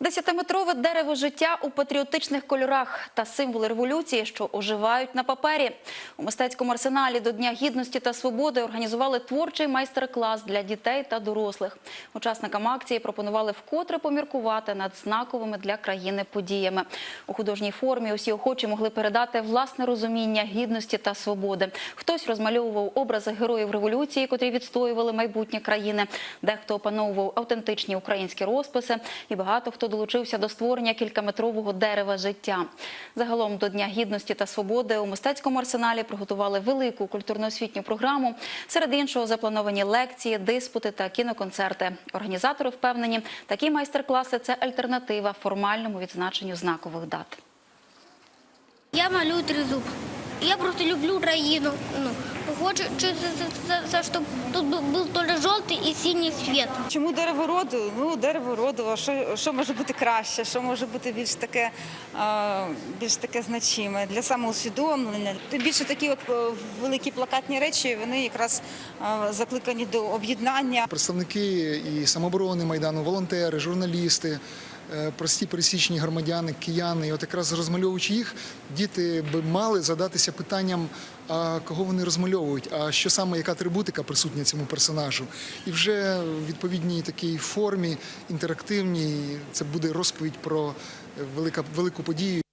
Десятиметрове дерево життя у патріотичних кольорах та символи революції, що оживають на папері. У мистецькому арсеналі до Дня гідності та свободи організували творчий майстер-клас для дітей та дорослих. Учасникам акції пропонували вкотре поміркувати над знаковими для країни подіями. У художній формі усі охочі могли передати власне розуміння гідності та свободи. Хтось розмальовував образи героїв революції, котрі відстоювали майбутнє країни. Дехто опановував автентичні українські розписи, і багато хто долучився до створення кількаметрового дерева життя. Загалом до Дня гідності та свободи у мистецькому арсеналі приготували велику культурно-освітню програму. Серед іншого заплановані лекції, диспути та кіноконцерти. Організатори впевнені, такі майстер-класи це альтернатива формальному відзначенню знакових дат. Я малюю тризуб. Я просто люблю Украину. Ну, хочу, щоб тут був тільки жовтий і синій світ. Чому дерево роду? Ну, дерево роду, а що, що може бути краще, що може бути більш таке, а, більш таке значиме для самоусвідомлення. Тим більше такі от е, великі плакатні речі, вони якраз а, закликані до об'єднання. Представники і самооборони Майдану, волонтери, журналісти, прості пересічні громадяни, кияни. І от якраз розмальовуючи їх, діти би мали задатися питанням, а кого вони розмальовують, а що саме, яка атрибутика присутня цьому персонажу. І вже в відповідній такій формі інтерактивній це буде розповідь про велика, велику подію.